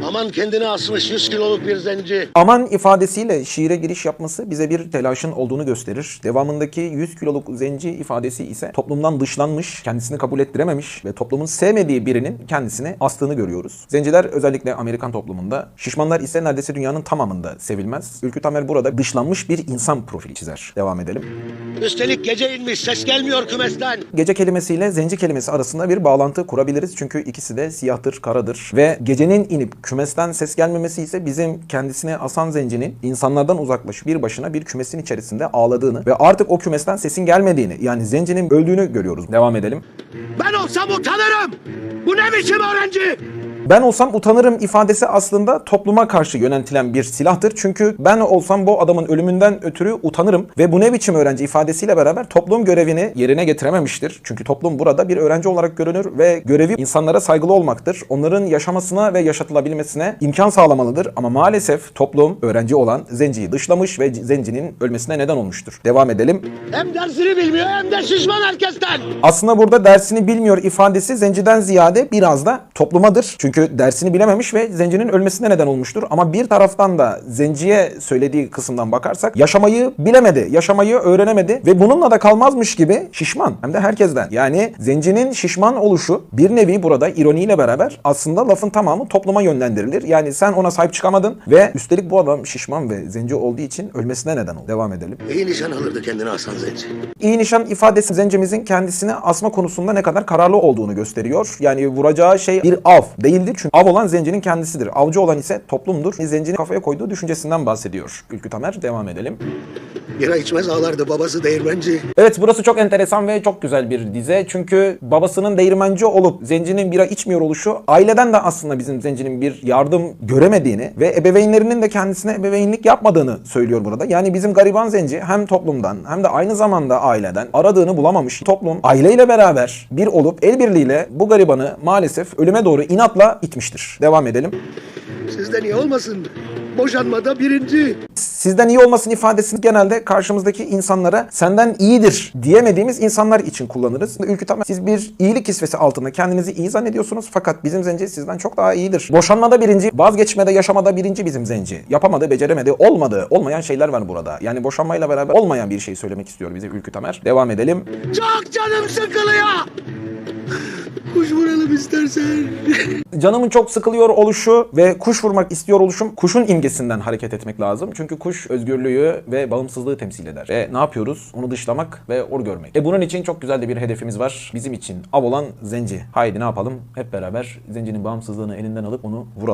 Aman kendini asmış 100 kiloluk bir zenci. Aman ifadesiyle şiire giriş yapması bize bir telaşın olduğunu gösterir. Devamındaki 100 kiloluk zenci ifadesi ise toplumdan dışlanmış, kendisini kabul ettirememiş ve toplumun sevmediği birinin kendisini astığını görüyoruz. Zenciler özellikle Amerikan toplumunda, şişmanlar ise neredeyse dünyanın tamamında sevilmez. Ülkü Tamer burada dışlanmış bir insan profili çizer. Devam edelim. Üstelik gece inmiş ses gelmiyor kümesten. Gece kelimesiyle zenci kelimesi arasında bir bağlantı kurabiliriz. Çünkü ikisi de siyahtır, karadır. Ve gecenin inip kümesten ses gelmemesi ise bizim kendisine asan zencinin insanlardan uzaklaşıp bir başına bir kümesin içerisinde ağladığını ve artık o kümesten sesin gelmediğini yani zencinin öldüğünü görüyoruz. Devam edelim. Ben olsam utanırım. Bu ne biçim öğrenci? Ben olsam utanırım ifadesi aslında topluma karşı yöneltilen bir silahtır. Çünkü ben olsam bu adamın ölümünden ötürü utanırım ve bu ne biçim öğrenci ifadesiyle beraber toplum görevini yerine getirememiştir. Çünkü toplum burada bir öğrenci olarak görünür ve görevi insanlara saygılı olmaktır. Onların yaşamasına ve yaşatılabilmesine imkan sağlamalıdır. Ama maalesef toplum öğrenci olan zenciyi dışlamış ve zencinin ölmesine neden olmuştur. Devam edelim. Hem dersini bilmiyor hem de şişman herkesten. Aslında burada dersini bilmiyor ifadesi zenciden ziyade biraz da toplumadır. Çünkü dersini bilememiş ve zencinin ölmesine neden olmuştur. Ama bir taraftan da zenciye söylediği kısımdan bakarsak yaşamayı bilemedi, yaşamayı öğrenemedi ve bununla da kalmazmış gibi şişman hem de herkesten. Yani zencinin şişman oluşu bir nevi burada ironiyle beraber aslında lafın tamamı topluma yönlendirilir. Yani sen ona sahip çıkamadın ve üstelik bu adam şişman ve zenci olduğu için ölmesine neden oldu. Devam edelim. İyi nişan alırdı kendini asan zenci. İyi nişan ifadesi zencimizin kendisini asma konusunda ne kadar kararlı olduğunu gösteriyor. Yani vuracağı şey bir av değildir. Çünkü av olan zencinin kendisidir. Avcı olan ise toplumdur. Zencinin kafaya koyduğu düşüncesinden bahsediyor. Ülkü Tamer devam edelim. Bira içmez ağlardı babası değirmenci. Evet burası çok enteresan ve çok güzel bir dize. Çünkü babasının değirmenci olup zencinin bira içmiyor oluşu aileden de aslında bizim zencinin bir yardım göremediğini ve ebeveynlerinin de kendisine ebeveynlik yapmadığını söylüyor burada. Yani bizim gariban zenci hem toplumdan hem de aynı zamanda aileden aradığını bulamamış. Toplum aileyle beraber bir olup el birliğiyle bu garibanı maalesef ölüme doğru inatla itmiştir. Devam edelim. Sizden iyi olmasın. Boşanmada birinci. Sizden iyi olmasın ifadesini genelde karşımızdaki insanlara senden iyidir diyemediğimiz insanlar için kullanırız. Ülkü tamam siz bir iyilik kisvesi altında kendinizi iyi zannediyorsunuz fakat bizim zenci sizden çok daha iyidir. Boşanmada birinci, vazgeçmede, yaşamada birinci bizim zenci. Yapamadı, beceremedi, olmadı. Olmayan şeyler var burada. Yani boşanmayla beraber olmayan bir şey söylemek istiyor bize Ülkü Tamer. Devam edelim. Çok canım sıkılıyor. Kuş vuralım istersen. Canımın çok sıkılıyor oluşu ve kuş vurmak istiyor oluşum kuşun imgesinden hareket etmek lazım. Çünkü kuş özgürlüğü ve bağımsızlığı temsil eder. Ve ne yapıyoruz? Onu dışlamak ve or görmek. E bunun için çok güzel de bir hedefimiz var. Bizim için av olan zenci. Haydi ne yapalım? Hep beraber zencinin bağımsızlığını elinden alıp onu vuralım.